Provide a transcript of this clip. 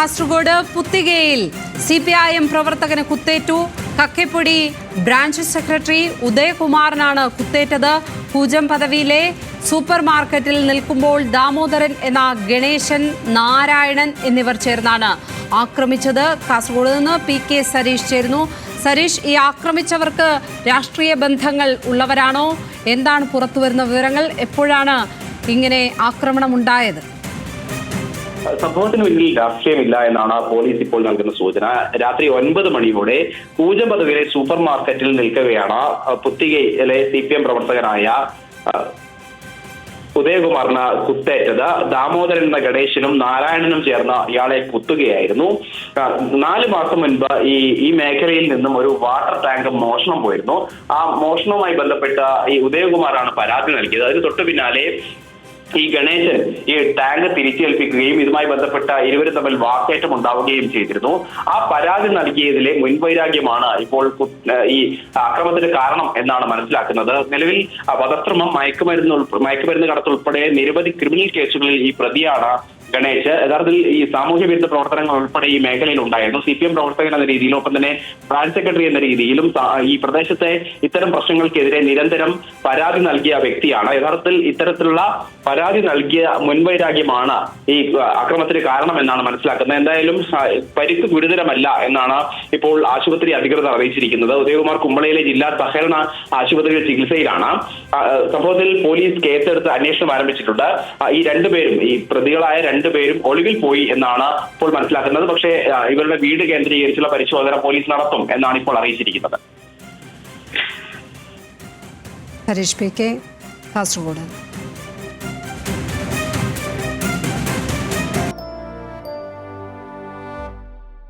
കാസർഗോഡ് പുത്തികയിൽ C P I M പ്രവർത്തകന് കുത്തേറ്റു. കക്കപ്പൊടി ബ്രാഞ്ച് സെക്രട്ടറി ഉദയകുമാറിനാണ് കുത്തേറ്റത്. പൂജം പദവിയിലെ സൂപ്പർ മാർക്കറ്റിൽ നിൽക്കുമ്പോൾ ദാമോദരൻ എന്ന ഗണേശൻ നാരായണൻ എന്നിവർ ചേർന്നാണ് ആക്രമിച്ചത്. കാസർഗോഡ് നിന്ന് പി കെ സരീഷ് ചേരുന്നു. സരീഷ് ഈ ആക്രമിച്ചവർക്ക് രാഷ്ട്രീയ ബന്ധങ്ങൾ ഉള്ളവരാണോ? എന്താണ് പുറത്തുവരുന്ന വിവരങ്ങൾ? എപ്പോഴാണ് ഇങ്ങനെ ആക്രമണം ഉണ്ടായത് സംഭവത്തിന് പിന്നിൽ രാഷ്ട്രീയമില്ല എന്നാണ് പോലീസ് ഇപ്പോൾ നൽകുന്ന സൂചന രാത്രി ഒൻപത് മണിയോടെ പൂജം പദവിയിലെ സൂപ്പർ മാർക്കറ്റിൽ നിൽക്കവെയാണ് പുത്തികയിലെ സി പി എം പ്രവർത്തകനായ ഉദയകുമാറിന് കുത്തേറ്റത് ദാമോദരൻ എന്ന ഗണേശനും നാരായണനും ചേർന്ന് ഇയാളെ കുത്തുകയായിരുന്നു നാല് മാസം മുൻപ് ഈ ഈ മേഖലയിൽ നിന്നും ഒരു വാട്ടർ ടാങ്ക് മോഷണം പോയിരുന്നു ആ മോഷണവുമായി ബന്ധപ്പെട്ട ഈ ഉദയകുമാറാണ് പരാതി നൽകിയത് അതിന് തൊട്ടു പിന്നാലെ ഈ ഗണേശൻ ഈ ടാങ്ക് തിരിച്ചേൽപ്പിക്കുകയും ഇതുമായി ബന്ധപ്പെട്ട ഇരുവരും തമ്മിൽ വാക്കേറ്റം ഉണ്ടാവുകയും ചെയ്തിരുന്നു. ആ പരാതി നൽകിയതിലെ മുൻവൈരാഗ്യമാണ് ഇപ്പോൾ ഈ അക്രമത്തിന് കാരണം എന്നാണ് മനസ്സിലാക്കുന്നത്. നിലവിൽ വധശ്രമം മയക്കുമരുന്ന് മയക്കുമരുന്ന് കടത്തുൾപ്പെടെ നിരവധി ക്രിമിനൽ കേസുകളിൽ ഈ പ്രതിയാണ് ഗണേശ് യഥാർത്ഥത്തിൽ ഈ സാമൂഹ്യ വിരുദ്ധ പ്രവർത്തനങ്ങൾ ഉൾപ്പെടെ ഈ മേഖലയിൽ ഉണ്ടായിരുന്നു. സി പി എം പ്രവർത്തകൻ എന്ന രീതിയിലും ഒപ്പം തന്നെ ബ്രാഞ്ച് സെക്രട്ടറി എന്ന രീതിയിലും ഈ പ്രദേശത്തെ ഇത്തരം പ്രശ്നങ്ങൾക്കെതിരെ നിരന്തരം പരാതി നൽകിയ വ്യക്തിയാണ്. യഥാർത്ഥത്തിൽ ഇത്തരത്തിലുള്ള പരാതി നൽകിയ മുൻവൈരാഗ്യമാണ് ഈ അക്രമത്തിന് കാരണം എന്നാണ് മനസ്സിലാക്കുന്നത്. എന്തായാലും പരിക്ക് ഗുരുതരമല്ല എന്നാണ് ഇപ്പോൾ ആശുപത്രി അധികൃതർ അറിയിച്ചിരിക്കുന്നത്. ഉദയകുമാർ കുമ്പളയിലെ ജില്ലാ സഹകരണ ആശുപത്രിയിൽ ചികിത്സയിലാണ്. സംഭവത്തിൽ പോലീസ് കേസെടുത്ത് അന്വേഷണം ആരംഭിച്ചിട്ടുണ്ട്. ഈ രണ്ടുപേരും ഈ പ്രതികളായ രണ്ടുപേരും ഒളിവിൽ പോയി എന്നാണ് ഇപ്പോൾ മനസ്സിലാക്കുന്നത്. പക്ഷേ ഇവരുടെ വീട് കേന്ദ്രീകരിച്ചുള്ള പരിശോധന പോലീസ് നടത്തും എന്നാണ് ഇപ്പോൾ അറിയിച്ചിരിക്കുന്നത്. കാസർഗോഡ്.